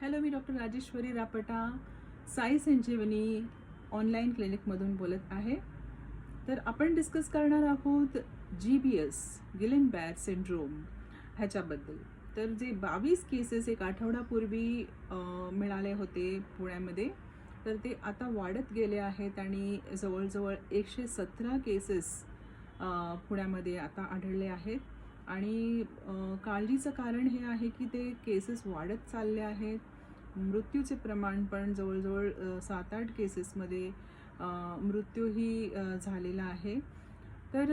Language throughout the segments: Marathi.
हॅलो मी डॉक्टर राजेश्वरी रापटा साई संजीवनी ऑनलाईन क्लिनिकमधून बोलत आहे. तर आपण डिस्कस करणार आहोत G B S Guillain Barre syndrome ह्याच्याबद्दल. तर जे बावीस केसेस एक आठवड्यापूर्वी मिळाले होते पुण्यामध्ये तर ते आता वाढत गेले आहेत आणि जवळजवळ एकशे सतरा केसेस पुण्यामध्ये आता आढळले आहेत. आणि काळजीचं कारण हे आहे की ते केसेस वाढत चालले आहेत. मृत्यूचे प्रमाण पण जवळजवळ सात आठ केसेसमध्ये मृत्यूही झालेला आहे. तर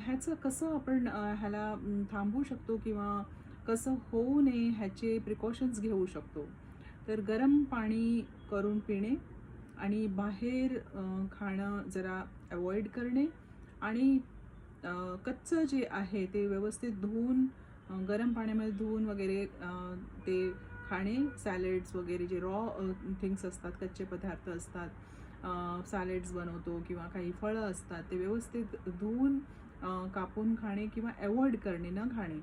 ह्याचं कसं आपण ह्याला थांबवू शकतो किंवा कसं होऊ नये ह्याचे प्रिकॉशन्स घेऊ शकतो? तर गरम पाणी करून पिणे आणि बाहेर खाणं जरा अवॉइड करणे आणि कच्चं जे आहे ते व्यवस्थित धुवून गरम पाण्यामध्ये धुवून वगैरे ते खाणे. सॅलेड्स वगैरे जे रॉ थिंग्स असतात कच्चे पदार्थ असतात सॅलेड्स बनवतो किंवा काही फळं असतात ते व्यवस्थित धुवून कापून खाणे किंवा अवॉइड करणे न खाणे.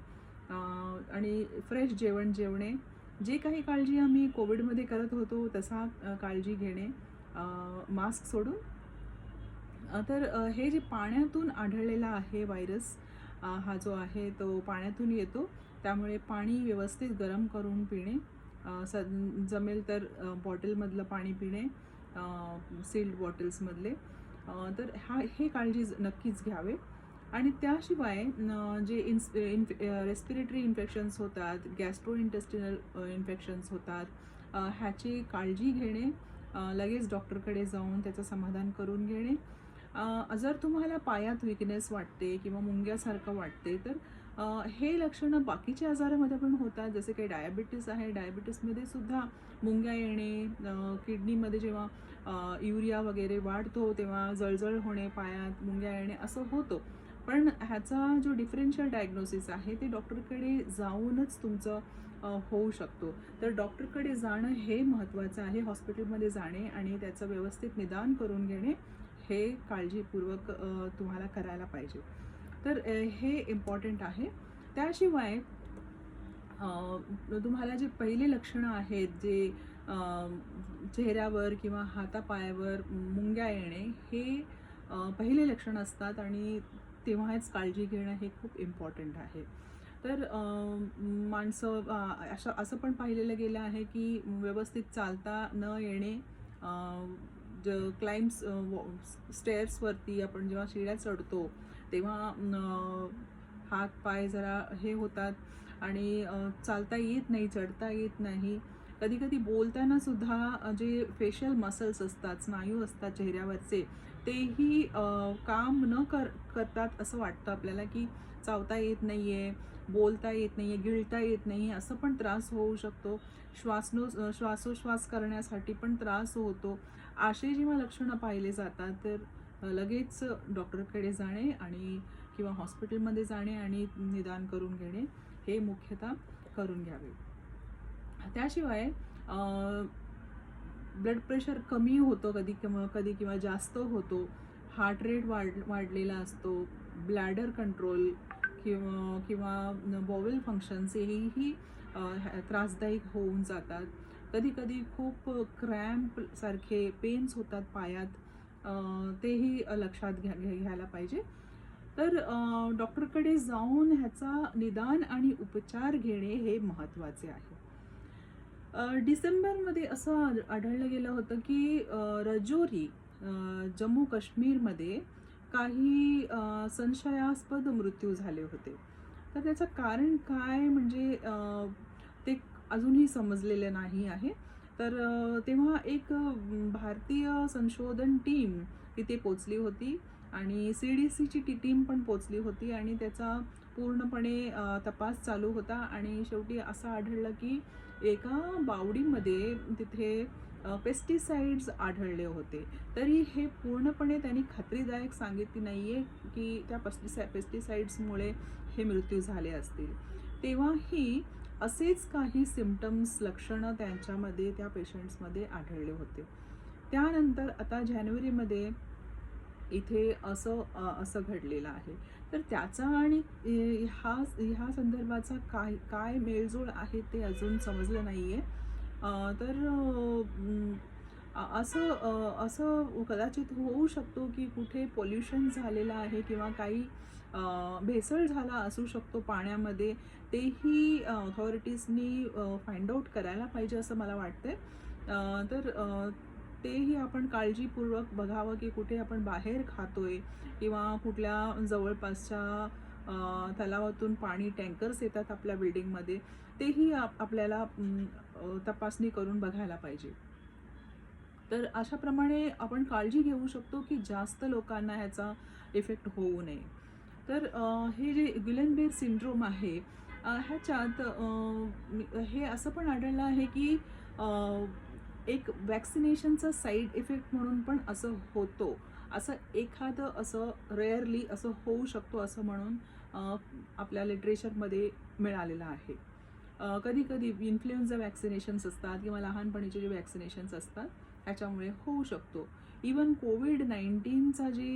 आणि फ्रेश जेवण जेवणे. जे काही काळजी आम्ही कोविडमध्ये करत होतो तसा काळजी घेणे. मास्क सोडून तर हे जे पाण्यातून आढळलेला आहे व्हायरस हा जो आहे तो पाण्यातून येतो. त्यामुळे पाणी व्यवस्थित गरम करून पिणे. स जमेल तर बॉटलमधलं पाणी पिणे सील्ड बॉटल्समधले तर हा हे काळजी नक्कीच घ्यावे. आणि त्याशिवाय जे इन्स इन्फ रेस्पिरेटरी इन्फेक्शन्स होतात गॅस्ट्रो इंटेस्टिनल इन्फेक्शन्स होतात ह्याची काळजी घेणे लगेच डॉक्टरकडे जाऊन त्याचं समाधान करून घेणे. जर तुम्हाला पायात विकनेस वाटते किंवा मुंग्यासारखं वाटते तर हे लक्षणं बाकीच्या आजारामध्ये पण होतात. जसे काही डायबिटीस आहे. डायबिटीसमध्ये सुद्धा मुंग्या येणे किडनीमध्ये जेव्हा युरिया वगैरे वाढतो तेव्हा जळजळ होणे पायात मुंग्या येणे असं होतं. पण ह्याचा जो डिफरेन्शियल डायग्नोसिस आहे ते डॉक्टरकडे जाऊनच तुमचं होऊ शकतो. तर डॉक्टरकडे जाणं हे महत्त्वाचं आहे. हॉस्पिटलमध्ये जाणे आणि त्याचं व्यवस्थित निदान करून घेणे हे काळजीपूर्वक तुम्हाला करायला पाहिजे. तर हे इम्पॉर्टंट आहे. त्याशिवाय तुम्हाला जे पहिले लक्षणं आहेत जे चेहऱ्यावर किंवा हातापायावर मुंग्या येणे हे पहिले लक्षण असतात आणि तेव्हाच काळजी घेणं हे खूप इम्पॉर्टंट आहे. तर माणसं असं असं पण पाहिलेलं गेलं आहे की व्यवस्थित चालता न येणे ज क्लाइम्स स्टेअर्सवरती आपण जेव्हा शिड्या चढतो तेव्हा हात पाय जरा हे होतात आणि चालता येत नाही चढता येत नाही. कधी कधी बोलताना सुद्धा जे फेशियल मसल्स असतात स्नायू असतात चेहऱ्यावरचे तेही काम न कर करतात असं वाटतं आपल्याला की चावता येत नाही आहे बोलता येत नाही आहे गिळता येत नाही असं पण त्रास होऊ शकतो. श्वासनो श्वासोश्वास करण्यासाठी पण त्रास होतो. असे जेव्हा लक्षणं पाहिले जातात तर लगेच डॉक्टरकडे जाणे आणि किंवा हॉस्पिटलमध्ये जाणे आणि निदान करून घेणे हे मुख्यतः करून घ्यावे. त्याशिवाय ब्लड प्रेशर कमी होतं कधी किंवा कधी किंवा जास्त होतो हार्ट रेट वाढ वाढलेला असतो ब्लॅडर कंट्रोल किंवा किंवा बॉवेल फंक्शन्स हेही त्रासदायक होऊन जातात. कधी कधी खूप क्रॅम्प सारखे पेन्स होतात पायात तेही लक्षात घ्या घ्यायला पाहिजे. तर डॉक्टरकडे जाऊन ह्याचा निदान आणि उपचार घेणे हे महत्त्वाचे आहे. डिसेंबरमध्ये असं आढ- आढळलं गेलं होतं की रजोरी जम्मू काश्मीरमध्ये काही संशयास्पद मृत्यू झाले होते. तर त्याचं कारण काय? म्हणजे अजूनही समजलेलं नाही आहे. तर तेव्हा एक भारतीय संशोधन टीम तिथे पोचली होती आणि सी डी सीची टी टीम पण पोचली होती आणि त्याचा पूर्णपणे तपास चालू होता आणि शेवटी असं आढळलं की एका बावडीमध्ये तिथे पेस्टिसाइड्स आढळले होते. तरी हे पूर्णपणे त्यांनी खात्रीदायक सांगितली नाही आहे की त्या पेस्टिसाय पेस्टिसाइड्समुळे हे मृत्यू झाले असतील. तेव्हाही असेच काही सिमटम्स लक्षणं त्यांच्यामध्ये त्या पेशंट्समध्ये आढळले होते. त्यानंतर आता जानेवारीमध्ये इथे असं असं घडलेलं आहे. तर त्याचा आणि हा ह्या संदर्भाचा काय काय मेळजोळ आहे ते अजून समजलं नाही आहे तर असं असं कदाचित होऊ शकतो की कुठे पोल्युशन झालेलं आहे किंवा काही भेसळ झाला असू शकतो पाण्यामध्ये तेही ऑथॉरिटीजनी फाइंड आऊट करायला पाहिजे असं मला वाटतंय. तर तेही आपण काळजीपूर्वक बघावं की कुठे आपण बाहेर खातोय किंवा कुठल्या जवळपासच्या तलावातून पाणी टँकर्स येतात आपल्या बिल्डिंगमध्ये तेही आप आपल्याला तपासणी करून बघायला पाहिजे. तर अशाप्रमाणे आपण काळजी घेऊ शकतो की जास्त लोकांना ह्याचा इफेक्ट होऊ नये. तर हे जे गुलेनबेर सिंड्रोम आहे ह्याच्यात हे असं पण आढळलं आहे की एक वॅक्सिनेशनचा साईड इफेक्ट म्हणून पण असं होतो. असं एखादं असं रेअरली असं होऊ शकतो असं म्हणून आपल्या लिटरेचरमध्ये मिळालेलं आहे. कधी कधी इन्फ्लुएन्झा वॅक्सिनेशन्स असतात किंवा लहानपणीचे जे वॅक्सिनेशन्स असतात ह्याच्यामुळे होऊ शकतो. इवन कोविड नाईन्टीनचा जे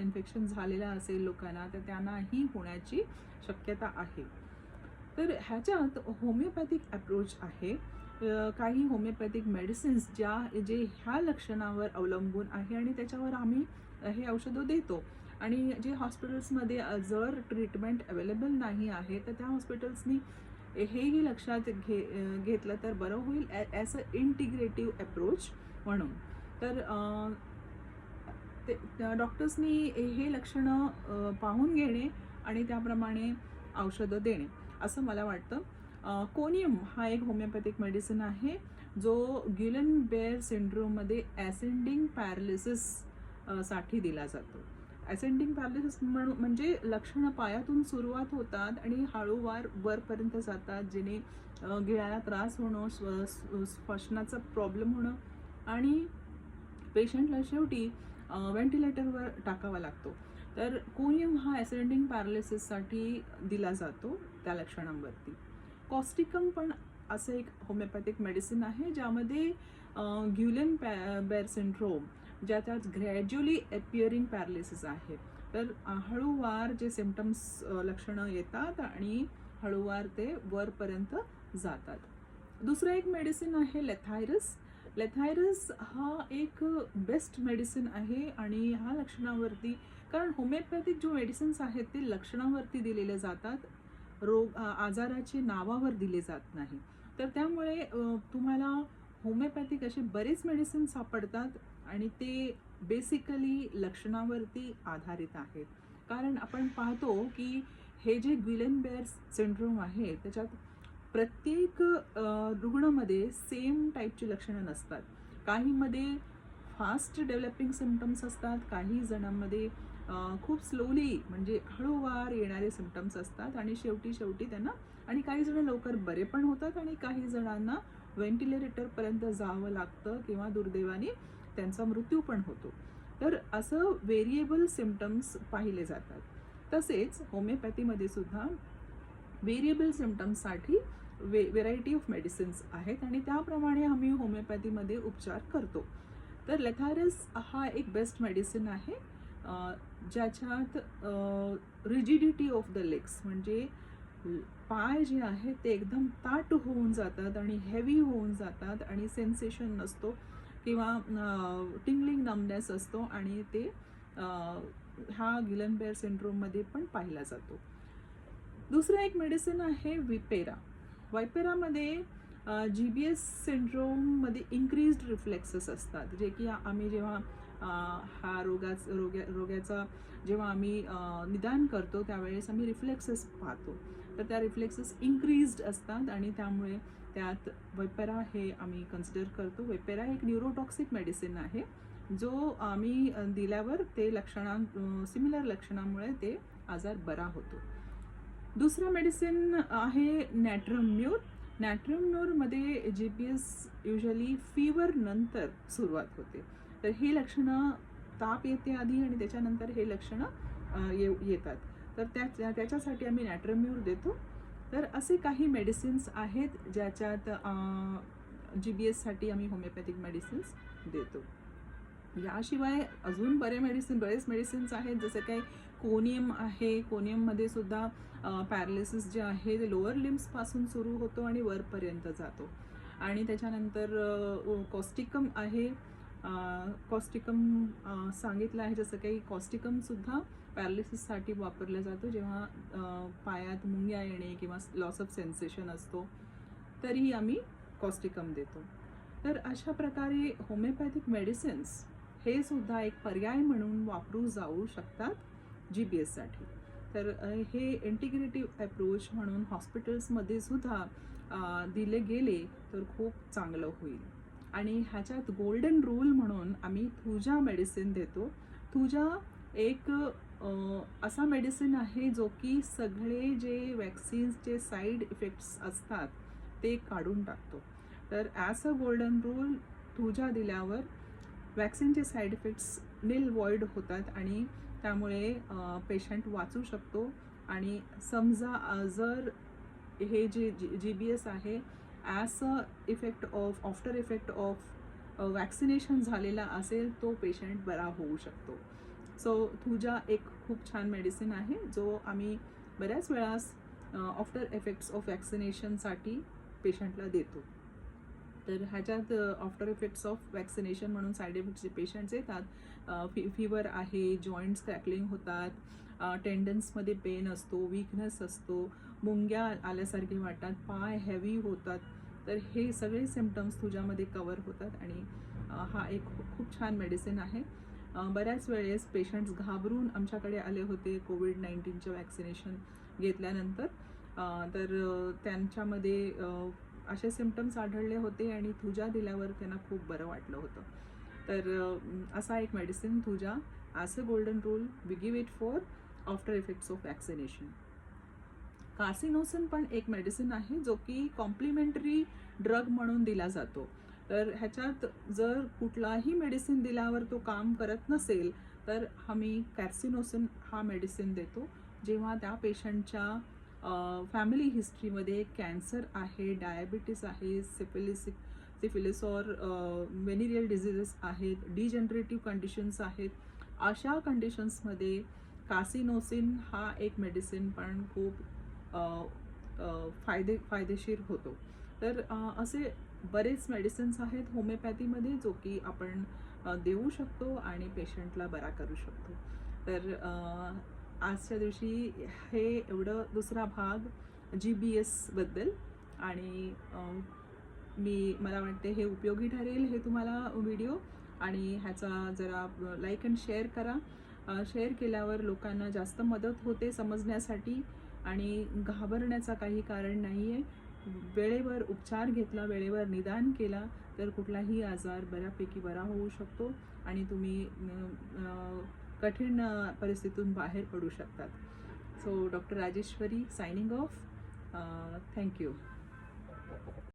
इन्फेक्शन झालेला असेल लोकांना तर त्यांनाही होण्याची शक्यता आहे. तर ह्याच्यात होमिओपॅथिक अप्रोच आहे. काही होमिओपॅथिक मेडिसिन्स ज्या जे ह्या लक्षणावर अवलंबून आहे आणि त्याच्यावर आम्ही हे औषधं देतो. आणि जे हॉस्पिटल्समध्ये जर ट्रीटमेंट अवेलेबल नाही आहे तर त्या हॉस्पिटल्सनी हेही लक्षात घे घेतलं तर बरं होईल ॲज अ इंटिग्रेटिव्ह अप्रोच म्हणून. तर ते डॉक्टर्सनी हे लक्षणं पाहून घेणे आणि त्याप्रमाणे औषधं देणे असं मला वाटतं. कोनियम हा एक होमिओपॅथिक मेडिसिन आहे जो गिलन बेअर सिंड्रोममध्ये ॲसेंडिंग पॅरालिसिससाठी दिला जातो. ॲसेंडिंग पॅरालिसिस म्हणून म्हणजे लक्षणं पायातून सुरुवात होतात आणि हळूवार वरपर्यंत जातात जेणे गिळाला त्रास होणं स्व स्व- श्वसनाचा प्रॉब्लेम होणं आणि पेशंटला शेवटी व्हेंटिलेटरवर टाकावा लागतो. तर कोनियम हा ॲसेंडिंग पॅरालिसिससाठी दिला जातो त्या लक्षणांवरती. कॉस्टिकम पण असं एक होमिओपॅथिक मेडिसिन आहे ज्यामध्ये ग्युलेन पॅ बेअर सिंड्रोम ज्याच्यात ग्रॅज्युअली एपिअरिंग पॅरालिसिस आहे. तर हळूवार जे सिमटम्स लक्षणं येतात आणि हळूवार ते वरपर्यंत जातात. दुसरं एक मेडिसिन आहे लेथायरस लेथायरस हा एक बेस्ट मेडिसिन आहे आणि ह्या लक्षणावरती कारण होमिओपॅथिक जो मेडिसिन्स आहेत ते लक्षणावरती दिलेले जातात. रोग आजाराचे नावावर दिले जात नाही. तर त्यामुळे तुम्हाला होमिओपॅथिक असे बरेच मेडिसिन सापडतात आणि ते बेसिकली लक्षणावरती आधारित आहेत. कारण आपण पाहतो की हे जे ग्विलेन बेअर्स सिंड्रोम आहे त्याच्यात प्रत्येक रुग्णामध्ये सेम टाईपची लक्षणं नसतात. काहीमध्ये फास्ट डेव्हलपिंग सिमटम्स असतात काही जणांमध्ये खूप स्लोली म्हणजे हळूवार येणारे सिमटम्स असतात आणि शेवटी शेवटी त्यांना आणि काही जण लवकर बरे पण होतात आणि काही जणांना व्हेंटिलेटरपर्यंत जावं लागतं किंवा दुर्दैवाने त्यांचा मृत्यू पण होतो. तर असं व्हेरिएबल सिमटम्स पाहिले जातात. तसेच होमिओपॅथीमध्ये सुद्धा व्हेरिएबल सिमटम्ससाठी वे व्हेरायटी ऑफ मेडिसिन्स आहेत आणि त्याप्रमाणे आम्ही होमिओपॅथीमध्ये उपचार करतो. तर लेथारस हा एक बेस्ट मेडिसिन आहे. ज्याच्यात रिजिडिटी ऑफ द लेग्स म्हणजे पाय जे आहेत ते एकदम ताट होऊन जातात आणि हेवी होऊन जातात आणि सेन्सेशन नसतो किंवा टिंगलिंग नमनेस असतो आणि ते हा गिलनबेअर सिंड्रोममध्ये पण पाहिला जातो. दुसरं एक मेडिसिन आहे विपेरा. वायपेरामध्ये जी बी एस सिंड्रोममध्ये इन्क्रीज्ड रिफ्लेक्सेस असतात. जे की आम्ही जेव्हा हा रोगाच रोग्या रोग्याचा जेव्हा आम्ही निदान करतो त्यावेळेस आम्ही रिफ्लेक्सेस पाहतो. तर त्या रिफ्लेक्सेस इन्क्रीज्ड असतात आणि त्यामुळे त्यात वेपेरा हे आम्ही कन्सिडर करतो. वेपेरा एक न्यूरोटॉक्सिक मेडिसिन आहे जो आम्ही दिल्यावर ते लक्षणां सिमिलर लक्षणामुळे ते आजार बरा होतो. दुसरं मेडिसिन आहे नॅट्रम्यूर नॅट्रम्यूरमध्ये G P S usually fever नंतर सुरुवात होते. तर हे लक्षणं ताप येते आधी आणि त्याच्यानंतर हे लक्षणं ये येतात. तर त्या त्या- त्याच्यासाठी आम्ही नॅट्रम्यूर देतो. तर असे काही मेडिसिन्स आहेत ज्याच्यात जी बी एससाठी आम्ही होमिओपॅथिक मेडिसिन्स देतो. याशिवाय अजून बरे मेडिसिन बरेच मेडिसिन्स आहेत. जसं काही कोनियम आहे. कोनियममध्ये सुद्धा पॅरालिसिस जे आहे ते लोअर लिम्सपासून सुरू होतो आणि वरपर्यंत जातो. आणि त्याच्यानंतर कॉस्टिकम आहे. कॉस्टिकम सांगितलं आहे जसं काही कॉस्टिकमसुद्धा पॅरालिसिससाठी वापरलं जातो. जेव्हा पायात मुंग्या येणे किंवा लॉस ऑफ सेन्सेशन असतो तरीही आम्ही कॉस्टिकम देतो. तर अशा प्रकारे होमिओपॅथिक मेडिसिन्स हे सुद्धा एक पर्याय म्हणून वापरू जाऊ शकतात. जी बी एससाठी तर हे इंटिग्रेटिव्ह अप्रोच म्हणून हॉस्पिटल्समध्ये सुद्धा दिले गेले तर खूप चांगलं होईल. आणि ह्याच्यात गोल्डन रूल म्हणून आम्ही थुजा मेडिसिन देतो. थुजा एक असा मेडिसिन आहे जो की सगळे जे वॅक्सिन्सचे साईड इफेक्ट्स असतात ते काढून टाकतो. तर ॲज अ गोल्डन रूल थुजा दिल्यावर वॅक्सिनचे साईड इफेक्ट्स निल वॉइड होतात आणि त्यामुळे पेशंट वाचू शकतो. आणि समजा जर हे जे जी बी एस आहे as a effect of after effect of vaccination झालेला असेल तो पेशंट बरा होऊ शकतो. सो तुझा एक खूप छान मेडिसिन आहे जो आम्ही बऱ्याच वेळास आफ्टर इफेक्ट्स ऑफ वॅक्सिनेशनसाठी पेशंटला देतो. तर ह्याच्यात आफ्टर इफेक्ट्स ऑफ वॅक्सिनेशन म्हणून साईड इफेक्ट्सचे पेशंट्स येतात फि फिवर आहे जॉईंट्स क्रॅकलिंग होतात टेंडन्समध्ये पेन असतो वीकनेस असतो मुंग्या आल्यासारखे वाटतात पाय हेवी होतात. तर हे सगळे सिमटम्स तुझ्यामध्ये कवर होतात आणि हा एक खूप छान मेडिसिन आहे. बऱ्याच वेळेस पेशंट्स घाबरून आमच्याकडे आले होते कोविड नाईन्टीनचं वॅक्सिनेशन घेतल्यानंतर. तर त्यांच्यामध्ये असे सिमटम्स आढळले होते आणि थुजा दिल्यावर त्यांना खूप बरं वाटलं होतं. तर असा एक medicine thuja as a golden rule we give it for after effects of vaccination कार्सिनोसन पण एक मेडिसिन आहे जो की कॉम्प्लिमेंटरी ड्रग म्हणून दिला जातो. तर ह्याच्यात जर कुठलाही मेडिसिन दिल्यावर तो काम करत नसेल तर आम्ही कॅर्सिनोसन हा मेडिसिन देतो. जेव्हा त्या पेशंटच्या फॅमिली हिस्ट्रीमध्ये कॅन्सर आहे डायबिटीस आहे सिफिलिसिक सिफिलिस और मेनिरियल डिझिजेस आहेत डिजनरेटिव्ह कंडिशन्स आहेत. अशा कंडिशन्समध्ये कासिनोसिन हा एक मेडिसिन पण खूप फायदे फायदेशीर होतो. तर असे बरेच मेडिसिन्स आहेत होमिओपॅथीमध्ये जो की आपण देऊ शकतो आणि पेशंटला बरा करू शकतो. तर आजच्या दिवशी हे एवढं दुसरा भाग जी बी एसबद्दल आणि मी मला वाटते हे उपयोगी ठरेल हे तुम्हाला व्हिडिओ आणि ह्याचा जरा लाईक अँड शेअर करा. शेअर केल्यावर लोकांना जास्त मदत होते समजण्यासाठी आणि घाबरण्याचा काही कारण नाही आहे वेळेवर उपचार घेतला वेळेवर निदान केला तर कुठलाही आजार बऱ्यापैकी बरा होऊ शकतो आणि तुम्ही कठीण परिस्थितीतून बाहेर पडू शकतात. So doctor Rajeshwari signing off thank you